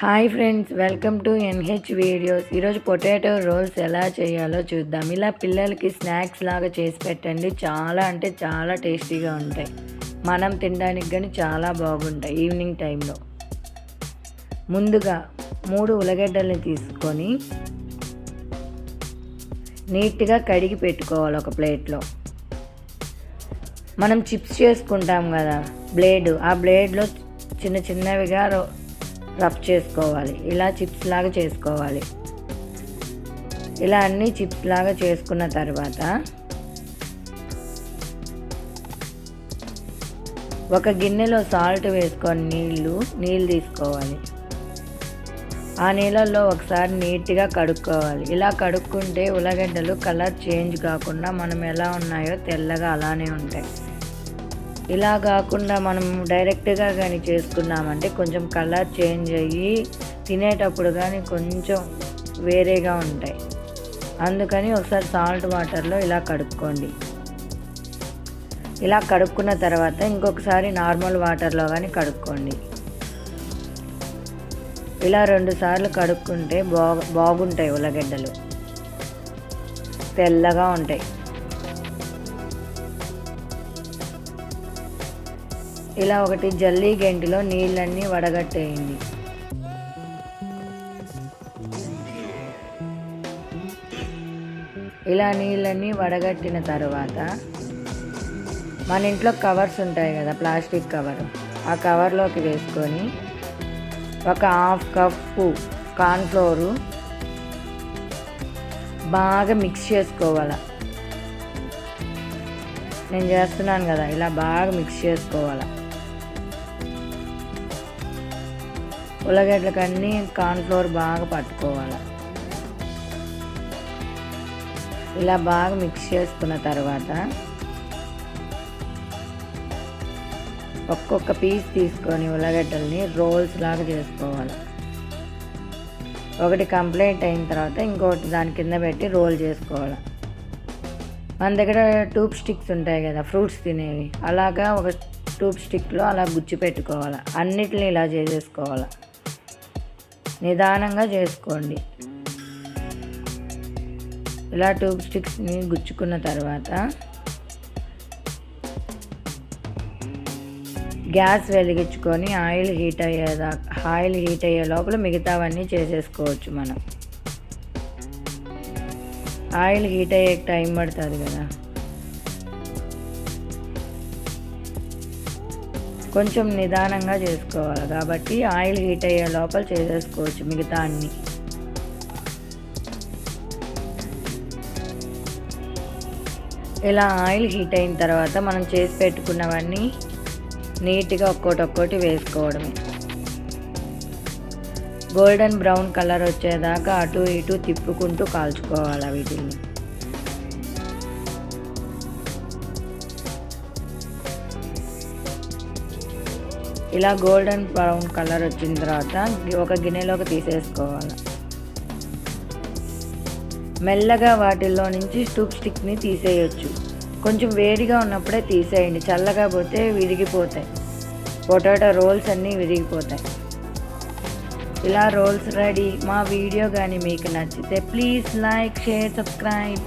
Hi friends welcome to NH videos ఈరోజు potato rolls ఎలా చేయాలో చూద్దాం. ఇలా పిల్లలకి స్నాక్స్ లాగా చేసి పెట్టండి. చాలా అంటే చాలా టేస్టీగా ఉంటాయి. మనం తినడానికి కానీ చాలా బాగుంటాయి ఈవినింగ్ టైంలో ముందుగా మూడు ఉలగడ్డల్ని తీసుకొని నీట్గా కడిగి పెట్టుకోవాలి ఒక ప్లేట్లో మనం చిప్స్ చేసుకుంటాం కదా బ్లేడ్ ఆ బ్లేడ్లో చిన్న చిన్నవిగా రబ్ చేసుకోవాలి. ఇలా చిప్స్ లాగా చేసుకోవాలి. ఇలా అన్ని చిప్స్ లాగా చేసుకున్న తర్వాత ఒక గిన్నెలో సాల్ట్ వేసుకొని నీళ్ళు నీళ్ళు తీసుకోవాలి. ఆ నీళ్ళల్లో ఒకసారి నీట్గా కడుక్కోవాలి. ఇలా కడుక్కుంటే ఉల్లగడ్డలు కలర్ చేంజ్ కాకుండా మనం ఎలా ఉన్నాయో తెల్లగా అలానే ఉంటాయి. ఇలా కాకుండా మనం డైరెక్ట్గా కానీ చేసుకున్నామంటే కొంచెం కలర్ చేంజ్ అయ్యి తినేటప్పుడు కానీ కొంచెం వేరేగా ఉంటాయి. అందుకని ఒకసారి సాల్ట్ వాటర్లో ఇలా కడుక్కోండి. ఇలా కడుక్కున్న తర్వాత ఇంకొకసారి నార్మల్ వాటర్లో కానీ కడుక్కోండి. ఇలా రెండు సార్లు కడుక్కుంటే బాగు బాగుంటాయి ఉల్లగడ్డలు తెల్లగా ఉంటాయి. ఇలా ఒకటి జల్లీ గెంటిలో నీళ్ళన్నీ వడగట్టేయండి. ఇలా నీళ్ళన్నీ వడగట్టిన తర్వాత మన ఇంట్లో కవర్స్ ఉంటాయి కదా ప్లాస్టిక్ కవర్. ఆ కవర్లోకి వేసుకొని ఒక హాఫ్ కప్పు కార్న్ఫ్లోరు బాగా మిక్స్ చేసుకోవాలి. నేను చేస్తున్నాను కదా ఇలా బాగా మిక్స్ చేసుకోవాలి. ఉల్లగడ్డలకన్నీ కార్న్ఫ్లోర్ బాగా పట్టుకోవాలి. ఇలా బాగా మిక్స్ చేసుకున్న తర్వాత ఒక్కొక్క పీస్ తీసుకొని ఉల్లగడ్డల్ని రోల్స్ లాగా చేసుకోవాలి. ఒకటి కంప్లీట్ అయిన తర్వాత ఇంకొకటి దాని కింద పెట్టి రోల్ చేసుకోవాలి. మన దగ్గర ట్యూబ్ స్టిక్స్ ఉంటాయి కదా ఫ్రూట్స్ తినేవి. అలాగా ఒక ట్యూబ్ స్టిక్లో అలా గుచ్చి పెట్టుకోవాలి. అన్నిటిని ఇలా చేసేసుకోవాలి. నిదానంగా చేసుకోండి. ఇలా ట్యూబ్ స్టిక్స్ని గుచ్చుకున్న తర్వాత గ్యాస్ వెలిగించుకొని ఆయిల్ హీట్ అయ్యేదా ఆయిల్ హీట్ అయ్యే లోపల మిగతావన్నీ చేసేసుకోవచ్చు మనం. ఆయిల్ హీట్ అయ్యే టైం పడుతుంది కదా. కొంచెం నిదానంగా చేసుకోవాలి. కాబట్టి ఆయిల్ హీట్ అయ్యే లోపల చేసేసుకోవచ్చు మిగతా అన్నీ. ఇలా ఆయిల్ హీట్ అయిన తర్వాత మనం చేసి పెట్టుకున్నవన్నీ నీట్గా ఒక్కోటి ఒక్కోటి వేసుకోవడమే. గోల్డెన్ బ్రౌన్ కలర్ వచ్చేదాకా అటు ఇటు తిప్పుకుంటూ కాల్చుకోవాలి వీటిని. ఇలా గోల్డెన్ బ్రౌన్ కలర్ వచ్చిన తర్వాత ఒక గిన్నెలోకి తీసేసుకోవాలి. మెల్లగా వాటిల్లో నుంచి స్టూప్ స్టిక్ని తీసేయొచ్చు. కొంచెం వేడిగా ఉన్నప్పుడే తీసేయండి. చల్లగా పోతే విరిగిపోతాయి. పొటాటో రోల్స్ అన్నీ విరిగిపోతాయి. ఇలా రోల్స్ రెడీ. మా వీడియో కానీ మీకు నచ్చితే ప్లీజ్ లైక్ షేర్ సబ్స్క్రైబ్.